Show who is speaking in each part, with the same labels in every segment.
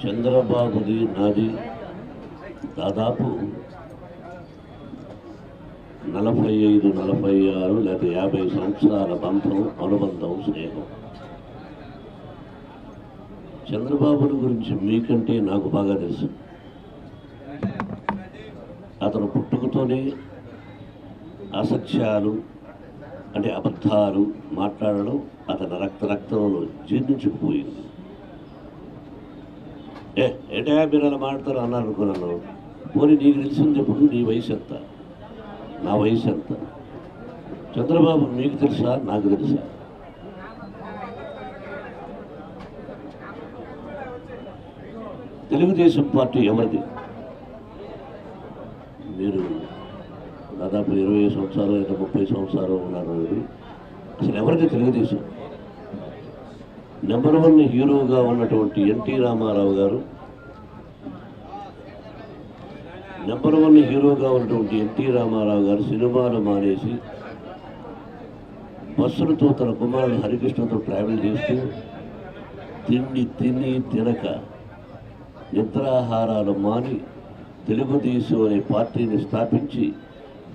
Speaker 1: చంద్రబాబుది నాది దాదాపు నలభై ఐదు నలభై ఆరు లేదా యాభై సంవత్సరాల బంధం అనుబంధం స్నేహం. చంద్రబాబుని గురించి మీకంటే నాకు బాగా తెలుసు. అతను పుట్టుకతోనే అసత్యాలు అంటే అబద్ధాలు మాట్లాడడం అతని రక్త రక్తంలో జీర్ణించుకుపోయింది. ఏ ఏటా మీరు అలా మాట్లాడతారు అన్నారు అనుకున్నాను పోనీ నీకు తెలిసింది నీ వయసు ఎంత? నా వయసు ఎంత? చంద్రబాబు మీకు తెలుసా? నాకు తెలుసా? తెలుగుదేశం పార్టీ ఎవరిది? మీరు దాదాపు ఇరవై సంవత్సరాలు లేదా ముప్పై సంవత్సరాలు ఉన్నారు. అసలు ఎవరిది తెలుగుదేశం? నెంబర్ వన్ హీరోగా ఉన్నటువంటి ఎన్టీ రామారావు గారు. నెంబర్ వన్ హీరోగా ఉన్నటువంటి ఎన్టీ రామారావు గారు సినిమాలు మానేసి బస్సులతో తన కుమారుడు హరికృష్ణతో ట్రావెల్ చేస్తూ తిండి తిని తినక నిద్రాహారాలు మాని తెలుగుదేశం అనే పార్టీని స్థాపించి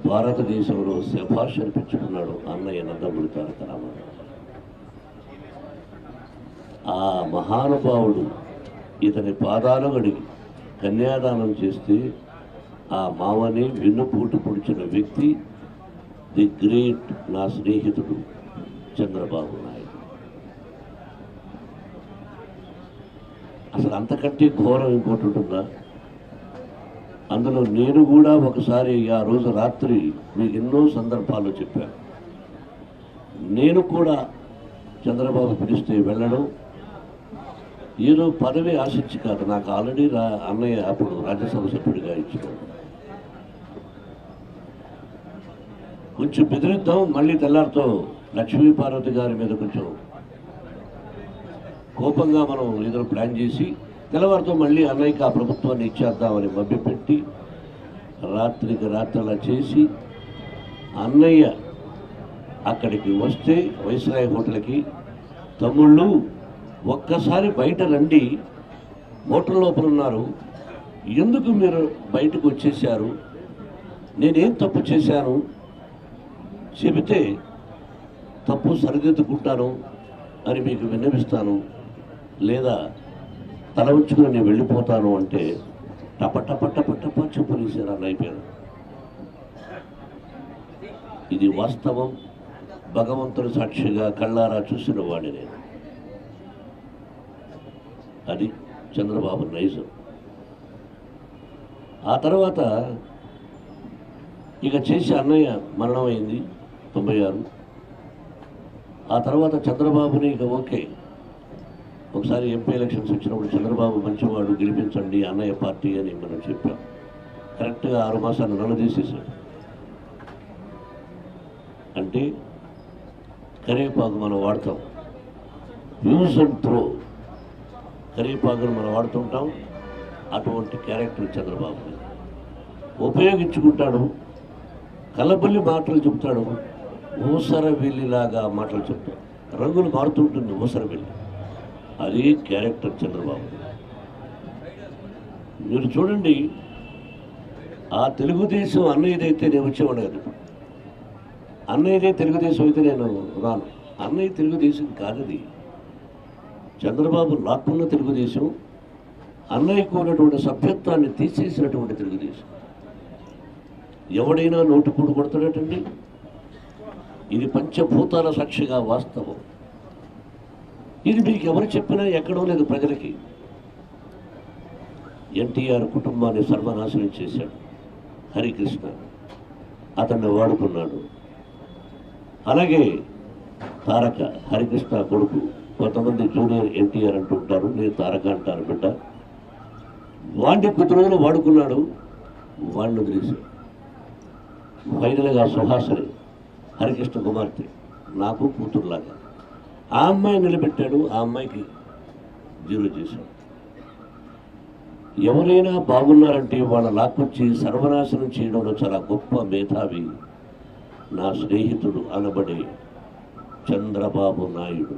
Speaker 1: భారతదేశంలో శభాష్ అనిపించుకున్నాడు అన్నయ్య నందమూరి తారక రామారావు. ఆ మహానుభావుడు ఇతని పాదాలు గడిగి కన్యాదానం చేస్తే ఆ మావని వెన్నుపూటు పొడిచిన వ్యక్తి ది గ్రేట్ నా స్నేహితుడు చంద్రబాబు నాయుడు. అసలు అంతకంటే ఘోరం ఇంకోటి ఉంటుందా? అందులో నేను కూడా ఒకసారి ఆ రోజు రాత్రి మీకు ఎన్నో సందర్భాల్లో చెప్పాను. నేను కూడా చంద్రబాబు పిలిస్తే వెళ్ళడం ఏదో పదవి ఆశించి కాదు. నాకు ఆల్రెడీ రా అన్నయ్య అప్పుడు రాజ్యసభ సభ్యుడిగా ఇచ్చాడు. కొంచెం బెదిరిద్దాం మళ్ళీ తెల్లారితో లక్ష్మీ పార్వతి గారి మీద కొంచెం కోపంగా మనం ఏదో ప్లాన్ చేసి తెల్లవారితో మళ్ళీ అన్నయ్యకి ఆ ప్రభుత్వాన్ని ఇచ్చేద్దామని మభ్యపెట్టి రాత్రికి రాత్రలా చేసి అన్నయ్య అక్కడికి వస్తే వైస్రాయ్ హోటల్కి తమ్ముళ్ళు ఒక్కసారి బయట రండి. హోటల్ లోపల ఉన్నారు. ఎందుకు మీరు బయటకు వచ్చేసారు నేనేం తప్పు చేశాను? చెబితే తప్పు సరిదిద్దుకుంటాను అని మీకు విన్నవిస్తాను. లేదా తల ఉంచుకుని నేను వెళ్ళిపోతాను అంటే టప టప టప టప చెప్పులేసారు అని అయిపోయారు ఇది వాస్తవం. భగవంతుడు సాక్షిగా కళ్ళారా చూసిన వాడి నేను. అది చంద్రబాబు నైజం. ఆ తర్వాత ఇక చేసి అన్నయ్య మరణమైంది తొంభై ఆరు. ఆ తర్వాత చంద్రబాబుని ఇక ఓకే. ఒకసారి ఎంపీ ఎలక్షన్స్ వచ్చినప్పుడు చంద్రబాబు మంచివాడు గెలిపించండి అన్నయ్య పార్టీ అని మనం చెప్పాం. కరెక్ట్గా ఆరు మాసాలు నన్ను తీసేసాడు అంటే కరివేపాకు మనం వాడతాం. Use and throw. కరివేపాకును మనం వాడుతుంటాం. అటువంటి క్యారెక్టర్ చంద్రబాబు. ఉపయోగించుకుంటాడు. కలబల్లి మాటలు చెప్తాడు. ఊసరవెల్లిలాగా మాటలు చెప్తాడు. రంగులు మారుతుంటుంది ఊసరవెల్లి. వెళ్ళి అదే క్యారెక్టర్ చంద్రబాబు. మీరు చూడండి ఆ తెలుగుదేశం అన్నయ్యదైతే నేను వచ్చేవాడు అన్నయ్యదే తెలుగుదేశం అయితే నేను రాను. అన్నయ్య తెలుగుదేశం కాదది. చంద్రబాబు లాక్కున్న తెలుగుదేశం అన్నయ్యకు ఉన్నటువంటి సభ్యత్వాన్ని తీసేసినటువంటి తెలుగుదేశం. ఎవడైనా నోటు కూడు కొడతాడటండి? ఇది పంచభూతాల సాక్షిగా వాస్తవం. ఇది మీకు ఎవరు చెప్పినా ఎక్కడో లేదు ప్రజలకి. ఎన్టీఆర్ కుటుంబాన్ని సర్వనాశనం చేశాడు. హరికృష్ణ అతన్ని వాడుకున్నాడు. అలాగే తారక హరికృష్ణ కొడుకు కొంతమంది జూనియర్ ఎన్టీఆర్ అంటుంటారు నేను తారక అంటారు బిడ్డ. వాడిని కొద్ది రోజులు వాడుకున్నాడు వాళ్ళు వదిలేశాడు. ఫైనల్గా సుహాసని హరికృష్ణ కుమార్తె నాకు కూతురులాగా. ఆ అమ్మాయి నిలబెట్టాడు ఆ అమ్మాయికి జీరో చేశాడు. ఎవరైనా బాగున్నారంటే వాళ్ళ లాక్కొచ్చి సర్వనాశనం చేయడంలో చాలా గొప్ప మేధావి నా స్నేహితుడు అనబడే చంద్రబాబు నాయుడు.